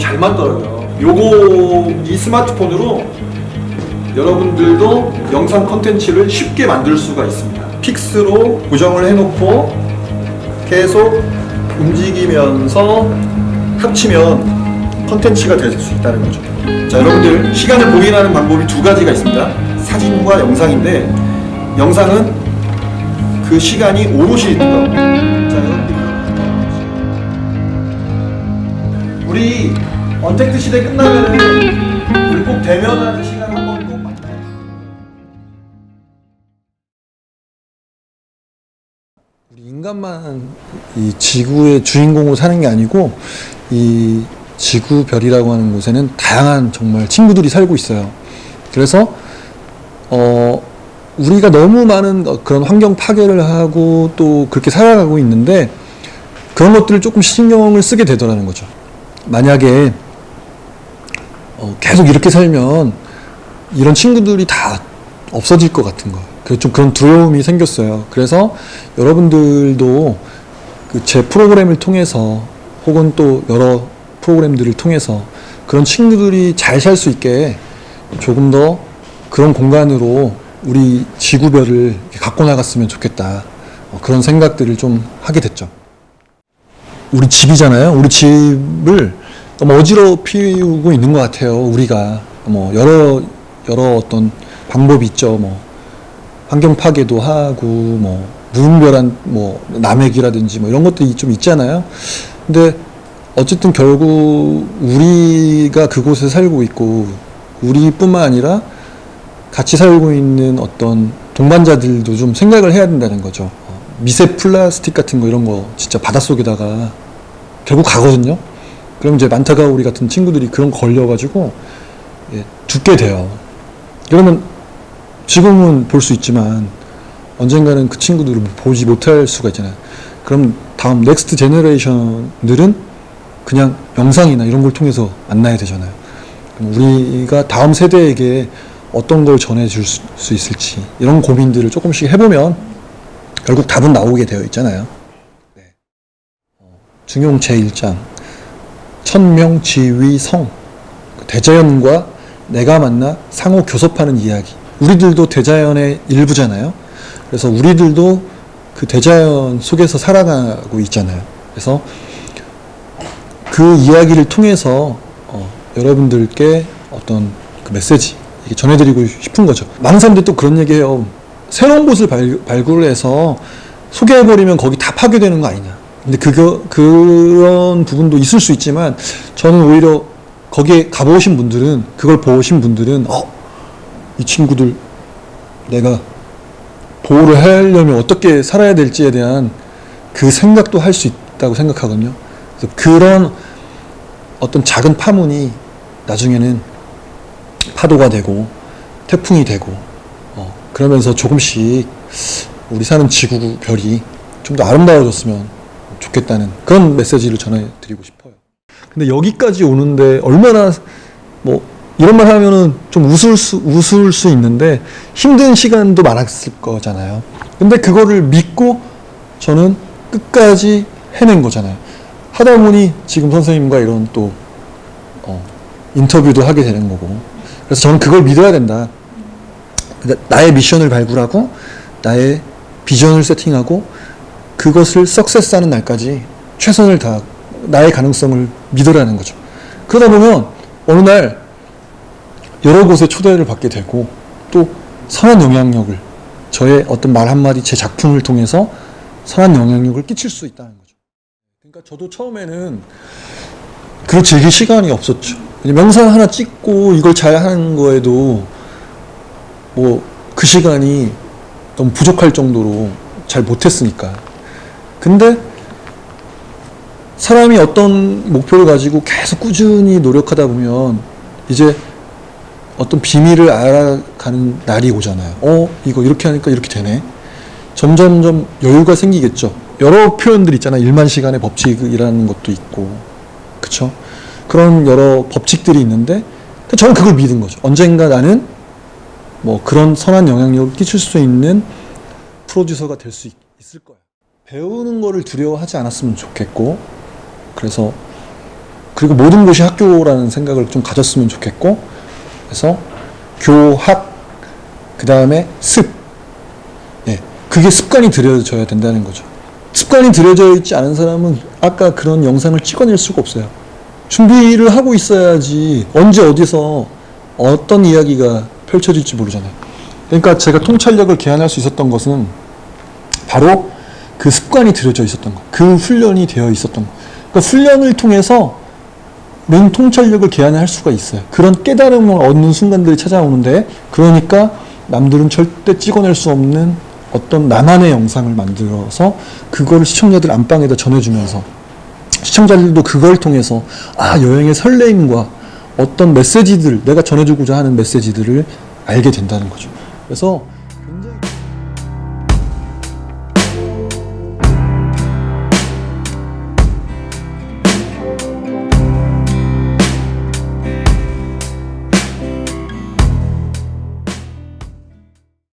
잘 맞더라고요. 요거 이 스마트폰으로 여러분들도 영상 컨텐츠를 쉽게 만들 수가 있습니다. 픽스로 고정을 해놓고 계속 움직이면서 합치면 컨텐츠가 될 수 있다는 거죠. 자, 여러분들 시간을 봉인하는 방법이 두 가지가 있습니다. 사진과 영상인데 영상은 그 시간이 오롯이 있더라고요. 언택트 시대 끝나면은 우리 꼭 대면하는 시간 한번 꼭 만나요. 우리 인간만 이 지구의 주인공으로 사는 게 아니고 이 지구별이라고 하는 곳에는 다양한 정말 친구들이 살고 있어요. 그래서 어 우리가 너무 많은 어, 그런 환경 파괴를 하고 또 그렇게 살아가고 있는데 그런 것들을 조금 신경을 쓰게 되더라는 거죠. 만약에 어, 계속 이렇게 살면 이런 친구들이 다 없어질 것 같은 거. 그좀 그런 두려움이 생겼어요. 그래서 여러분들도 그 제 프로그램을 통해서 혹은 또 여러 프로그램들을 통해서 그런 친구들이 잘 살 수 있게 조금 더 그런 공간으로 우리 지구별을 갖고 나갔으면 좋겠다. 어, 그런 생각들을 좀 하게 됐죠. 우리 집이잖아요. 우리 집을 너무 어지럽히고 있는 것 같아요. 우리가 뭐 여러 여러 어떤 방법이 있죠. 뭐 환경 파괴도 하고 뭐 무분별한 뭐 남획이라든지 뭐 이런 것들이 좀 있잖아요. 근데 어쨌든 결국 우리가 그곳에 살고 있고 우리뿐만 아니라 같이 살고 있는 어떤 동반자들도 좀 생각을 해야 된다는 거죠. 어, 미세 플라스틱 같은 거 이런 거 진짜 바닷속에다가 결국 가거든요. 그럼 이제 만타가우리 같은 친구들이 그런 거 걸려가지고 예, 죽게 돼요. 그러면 지금은 볼 수 있지만 언젠가는 그 친구들을 보지 못할 수가 있잖아요. 그럼 다음 넥스트 제너레이션들은 그냥 영상이나 이런 걸 통해서 만나야 되잖아요. 우리가 다음 세대에게 어떤 걸 전해줄 수- 수 있을지 이런 고민들을 조금씩 해보면 결국 답은 나오게 되어 있잖아요. 네. 어, 중용 제1장 천명지위성 그 대자연과 내가 만나 상호 교섭하는 이야기. 우리들도 대자연의 일부잖아요. 그래서 우리들도 그 대자연 속에서 살아가고 있잖아요. 그래서 그 이야기를 통해서 어, 여러분들께 어떤 그 메시지 전해드리고 싶은 거죠. 많은 사람들이 또 그런 얘기해요. 새로운 곳을 발, 발굴해서 소개해버리면 거기 다 파괴되는 거 아니냐. 근데 그거 그런 부분도 있을 수 있지만 저는 오히려 거기에 가보신 분들은 그걸 보신 분들은 어, 이 친구들 내가 보호를 하려면 어떻게 살아야 될지에 대한 그 생각도 할 수 있다고 생각하거든요. 그래서 그런 어떤 작은 파문이 나중에는 파도가 되고 태풍이 되고 어, 그러면서 조금씩 우리 사는 지구 별이 좀 더 아름다워졌으면 좋겠다는 그런 메시지를 전해드리고 싶어요. 근데 여기까지 오는데 얼마나 뭐 이런 말 하면은 좀 웃을 수 웃을 수 있는데 힘든 시간도 많았을 거잖아요. 근데 그거를 믿고 저는 끝까지 해낸 거잖아요. 하다 보니 지금 선생님과 이런 또 어, 인터뷰도 하게 되는 거고. 그래서 저는 그걸 믿어야 된다. 나- 나의 미션을 발굴하고 나의 비전을 세팅하고 그것을 석세스하는 날까지 최선을 다 나의 가능성을 믿으라는 거죠. 그러다 보면 어느 날 여러 곳에 초대를 받게 되고 또 선한 영향력을 저의 어떤 말 한마디 제 작품을 통해서 선한 영향력을 끼칠 수 있다는 거죠. 그러니까 저도 처음에는 그걸 즐길 시간이 없었죠. 명상 하나 찍고 이걸 잘 하는 거에도 뭐 그 시간이 너무 부족할 정도로 잘 못했으니까. 근데 사람이 어떤 목표를 가지고 계속 꾸준히 노력하다 보면 이제 어떤 비밀을 알아가는 날이 오잖아요. 어, 이거 이렇게 하니까 이렇게 되네. 점점점 여유가 생기겠죠. 여러 표현들 있잖아요. 1만 시간의 법칙이라는 것도 있고. 그쵸? 그런 여러 법칙들이 있는데, 저는 그걸 믿은 거죠. 언젠가 나는 뭐 그런 선한 영향력을 끼칠 수 있는 프로듀서가 될 수 있을 거야. 배우는 거를 두려워하지 않았으면 좋겠고, 그래서 그리고 모든 곳이 학교라는 생각을 좀 가졌으면 좋겠고 그래서 교학 그 다음에 습 예, 그게 습관이 들여져야 된다는 거죠. 습관이 들여져 있지 않은 사람은 아까 그런 영상을 찍어낼 수가 없어요. 준비를 하고 있어야지 언제 어디서 어떤 이야기가 펼쳐질지 모르잖아요. 그러니까 제가 통찰력을 개한할 수 있었던 것은 바로 그 습관이 들여져 있었던 것, 그 훈련이 되어 있었던 것. 그러니까 훈련을 통해서 는 통찰력을 개한할 수가 있어요. 그런 깨달음을 얻는 순간들이 찾아오는데, 그러니까 남들은 절대 찍어낼 수 없는 어떤 나만의 영상을 만들어서 그거를 시청자들 안방에다 전해주면서 시청자들도 그걸 통해서 아 여행의 설레임과 어떤 메시지들 내가 전해주고자 하는 메시지들을 알게 된다는 거죠. 그래서